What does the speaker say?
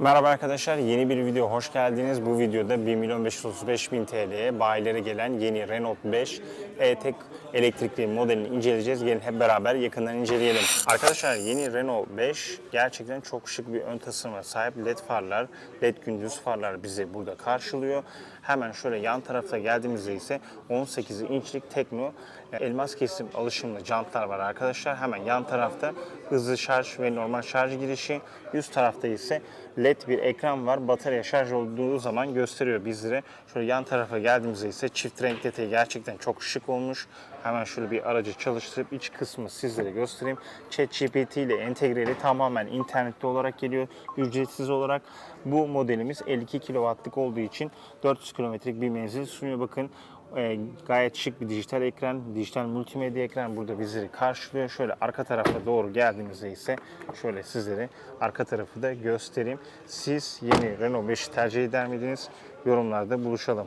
Merhaba arkadaşlar, yeni bir video hoş geldiniz. Bu videoda 1 milyon 535 bin TL'ye bayilere gelen yeni Renault 5 E-Tech elektrikli modelini inceleyeceğiz. Gelin hep beraber yakından inceleyelim. Arkadaşlar yeni Renault 5 gerçekten çok şık bir ön tasarıma sahip LED farlar, LED gündüz farlar bizi burada karşılıyor. Hemen şöyle yan tarafta geldiğimizde ise 18 inçlik Tekno elmas kesim alışımlı jantlar var arkadaşlar. Hemen yan tarafta hızlı şarj ve normal şarj girişi. Üst tarafta ise LED bir ekran var. Batarya şarj olduğu zaman gösteriyor bizlere. Şöyle yan tarafa geldiğimizde ise çift renk detayı gerçekten çok şık olmuş. Hemen şöyle bir aracı çalıştırıp iç kısmı sizlere göstereyim. ChatGPT ile entegreli tamamen internette olarak geliyor. Ücretsiz olarak. Bu modelimiz 52 kW'lık olduğu için 400 kilometrelik bir menzil sunuyor. Bakın e, gayet şık bir dijital ekran, dijital multimedya ekran burada bizleri karşılıyor. Şöyle arka tarafa doğru geldiğimizde ise şöyle sizlere arka tarafı da göstereyim. Siz yeni Renault 5'i tercih eder miydiniz? Yorumlarda buluşalım.